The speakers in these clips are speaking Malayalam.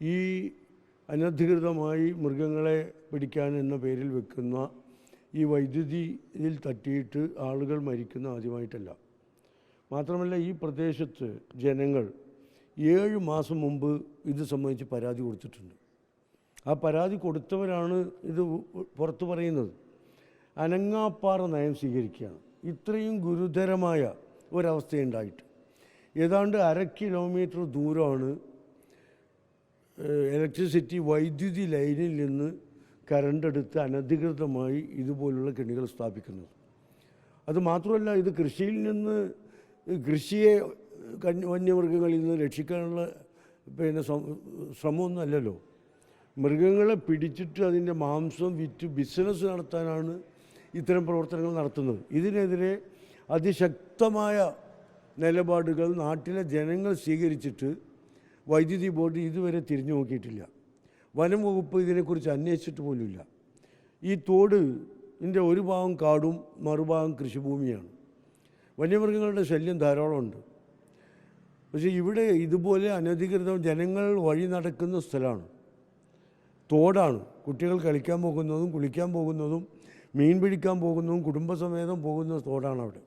ഈ അനധികൃതമായി മൃഗങ്ങളെ പിടിക്കാൻ എന്ന പേരിൽ വെക്കുന്ന ഈ വൈദ്യുതിയിൽ തട്ടിയിട്ട് ആളുകൾ മരിക്കുന്ന ആദ്യമായിട്ടല്ല. മാത്രമല്ല ഈ പ്രദേശത്ത് ജനങ്ങൾ ഏഴ് മാസം മുമ്പ് ഇത് സംബന്ധിച്ച് പരാതി കൊടുത്തിട്ടുണ്ട്. ആ പരാതി കൊടുത്തവരാണ് ഇത് പുറത്തു പറയുന്നത്. അനങ്ങാപ്പാറ നയം സ്വീകരിക്കുകയാണ്. ഇത്രയും ഗുരുതരമായ ഒരവസ്ഥയുണ്ടായിട്ട്. ഏതാണ്ട് അര കിലോമീറ്റർ ദൂരമാണ് ഇലക്ട്രിസിറ്റി വൈദ്യുതി ലൈനിൽ നിന്ന് കറണ്ട് എടുത്ത് അനധികൃതമായി ഇതുപോലുള്ള കെണികൾ സ്ഥാപിക്കുന്നത്. അത് മാത്രമല്ല ഇത് കൃഷിയിൽ നിന്ന് കൃഷിയെ വന്യമൃഗങ്ങളിൽ നിന്ന് രക്ഷിക്കാനുള്ള പിന്നെ ശ്രം- ശ്രമമൊന്നും അല്ലല്ലോ. മൃഗങ്ങളെ പിടിച്ചിട്ട് അതിന്റെ മാംസം വിറ്റ് ബിസിനസ് നടത്താനാണ് ഇത്തരം പ്രവർത്തനങ്ങൾ നടത്തുന്നത്. ഇതിനെതിരെ അതിശക്തമായ നിലപാടുകൾ നാട്ടിലെ ജനങ്ങൾ സ്വീകരിച്ചിട്ട് വൈദ്യുതി ബോർഡ് ഇതുവരെ തിരിഞ്ഞു നോക്കിയിട്ടില്ല. വനം വകുപ്പ് ഇതിനെക്കുറിച്ച് അന്വേഷിച്ചിട്ട് പോലുമില്ല. ഈ തോട് ഇതിന്റെ ഒരു ഭാഗം കാടും മറുഭാഗം കൃഷിഭൂമിയാണ്. വന്യമൃഗങ്ങളുടെ ശല്യം ധാരാളമുണ്ട്. പക്ഷേ ഇവിടെ ഇതുപോലെ അനധികൃത ജനങ്ങൾ വഴി നടക്കുന്ന സ്ഥലമാണ്. തോടാണ്. കുട്ടികൾ കളിക്കാൻ പോകുന്നതും കുളിക്കാൻ പോകുന്നതും മീൻ പിടിക്കാൻ പോകുന്നതും കുടുംബസമേതം പോകുന്ന തോടാണ് അവിടെ.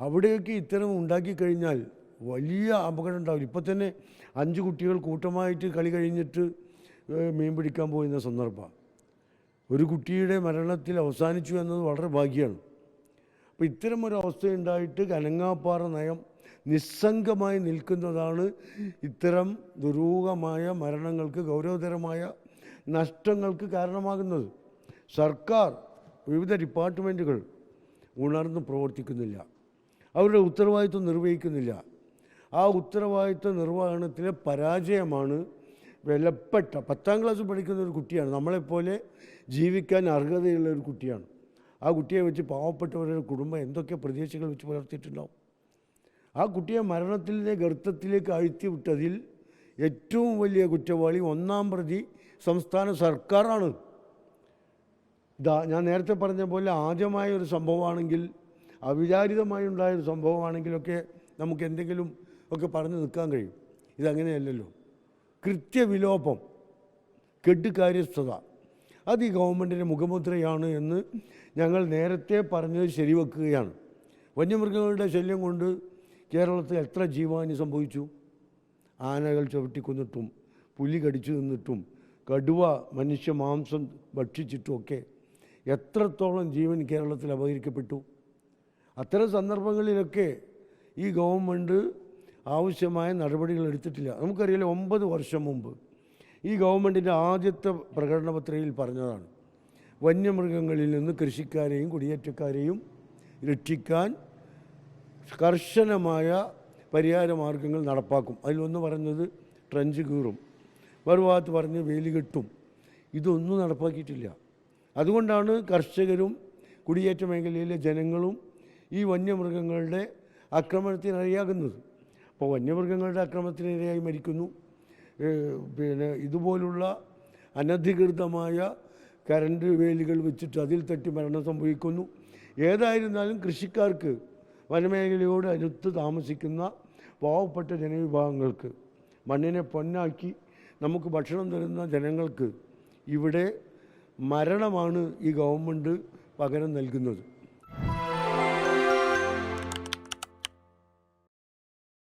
അവിടെയൊക്കെ ഇത്തരം ഉണ്ടാക്കി കഴിഞ്ഞാൽ വലിയ അപകടം ഉണ്ടാവില്ല. ഇപ്പം തന്നെ അഞ്ച് കുട്ടികൾ കൂട്ടമായിട്ട് കളി കഴിഞ്ഞിട്ട് മീൻ പിടിക്കാൻ പോയിരുന്ന സന്ദർഭം. ഒരു കുട്ടിയുടെ മരണത്തിൽ അവസാനിച്ചു എന്നത് വളരെ ഭാഗ്യമാണ്. അപ്പോൾ ഇത്തരം ഒരു അവസ്ഥയുണ്ടായിട്ട് കനങ്ങാപ്പാറ നയം നിസ്സംഗമായി നിൽക്കുന്നതാണ് ഇത്തരം ദുരൂഹമായ മരണങ്ങൾക്ക് ഗൗരവതരമായ നഷ്ടങ്ങൾക്ക് കാരണമാകുന്നത്. സർക്കാർ വിവിധ ഡിപ്പാർട്ട്മെന്റുകൾ ഉണർന്ന് പ്രവർത്തിക്കുന്നില്ല. അവരുടെ ഉത്തരവാദിത്വം നിർവഹിക്കുന്നില്ല. ആ ഉത്തരവാദിത്വ നിർവഹണത്തിലെ പരാജയമാണ് വിലപ്പെട്ട പത്താം ക്ലാസ് പഠിക്കുന്ന ഒരു കുട്ടിയാണ്. നമ്മളെപ്പോലെ ജീവിക്കാൻ അർഹതയുള്ള ഒരു കുട്ടിയാണ്. ആ കുട്ടിയെ വെച്ച് പാവപ്പെട്ടവരുടെ കുടുംബം എന്തൊക്കെ പ്രതീക്ഷകൾ വെച്ച് പുലർത്തിയിട്ടുണ്ടാവും? ആ കുട്ടിയെ മരണത്തിന്റെ ഗർത്തത്തിലേക്ക് അഴുത്തി വിട്ടതിൽ ഏറ്റവും വലിയ കുറ്റവാളി ഒന്നാം പ്രതി സംസ്ഥാന സർക്കാരാണ്. ഇതാ ഞാൻ നേരത്തെ പറഞ്ഞ പോലെ ആദ്യമായ ഒരു സംഭവമാണെങ്കിൽ അവിചാരിതമായി ഉണ്ടായ ഒരു സംഭവമാണെങ്കിലൊക്കെ നമുക്ക് എന്തെങ്കിലും ഒക്കെ പറഞ്ഞു നിൽക്കാൻ കഴിയും. ഇതങ്ങനെയല്ലല്ലോ. കൃത്യവിലോപം കെട്ടുകാര്യസ്ഥത അത് ഈ ഗവൺമെന്റിന്റെ മുഖമുദ്രയാണ് എന്ന് ഞങ്ങൾ നേരത്തെ പറഞ്ഞത് ശരിവെക്കുകയാണ്. വന്യമൃഗങ്ങളുടെ ശല്യം കൊണ്ട് കേരളത്തിൽ എത്ര ജീവാനി സംഭവിച്ചു? ആനകൾ ചവിട്ടിക്കൊന്നിട്ടും പുലി കടിച്ചു നിന്നിട്ടും കടുവ മനുഷ്യ മാംസം ഭക്ഷിച്ചിട്ടുമൊക്കെ എത്രത്തോളം ജീവൻ കേരളത്തിൽ അപഹരിക്കപ്പെട്ടു? അത്തരം സന്ദർഭങ്ങളിലൊക്കെ ഈ ഗവൺമെന്റ് ആവശ്യമായ നടപടികൾ എടുത്തിട്ടില്ല. നമുക്കറിയാലോ ഒമ്പത് വർഷം മുമ്പ് ഈ ഗവൺമെന്റിന്റെ ആദ്യത്തെ പ്രകടന പത്രികയിൽ പറഞ്ഞതാണ് വന്യമൃഗങ്ങളിൽ നിന്ന് കൃഷിക്കാരെയും കുടിയേറ്റക്കാരെയും രക്ഷിക്കാൻ കർശനമായ പരിഹാര മാർഗങ്ങൾ നടപ്പാക്കും അതിലൊന്ന് പറഞ്ഞത് ട്രഞ്ച് കീറും. മറുഭാഗത്ത് പറഞ്ഞ് വേലി കെട്ടും. ഇതൊന്നും നടപ്പാക്കിയിട്ടില്ല. അതുകൊണ്ടാണ് കർഷകരും കുടിയേറ്റ മേഖലയിലെ ജനങ്ങളും ഈ വന്യമൃഗങ്ങളുടെ ആക്രമണത്തിനിരയാകുന്നത് അപ്പോൾ വന്യമൃഗങ്ങളുടെ അക്രമത്തിനിരയായി മരിക്കുന്നു. പിന്നെ ഇതുപോലുള്ള അനധികൃതമായ കരണ്ട് വേലികൾ വെച്ചിട്ട് അതിൽ തട്ടി മരണം സംഭവിക്കുന്നു. ഏതായിരുന്നാലും കൃഷിക്കാർക്ക് വനമേഖലയോട് അടുത്ത് താമസിക്കുന്ന പാവപ്പെട്ട ജനവിഭാഗങ്ങൾക്ക് മണ്ണിനെ പൊന്നാക്കി നമുക്ക് ഭക്ഷണം തരുന്ന ജനങ്ങൾക്ക് ഇവിടെ മരണമാണ് ഈ ഗവൺമെന്റ് പകരം നൽകുന്നത്.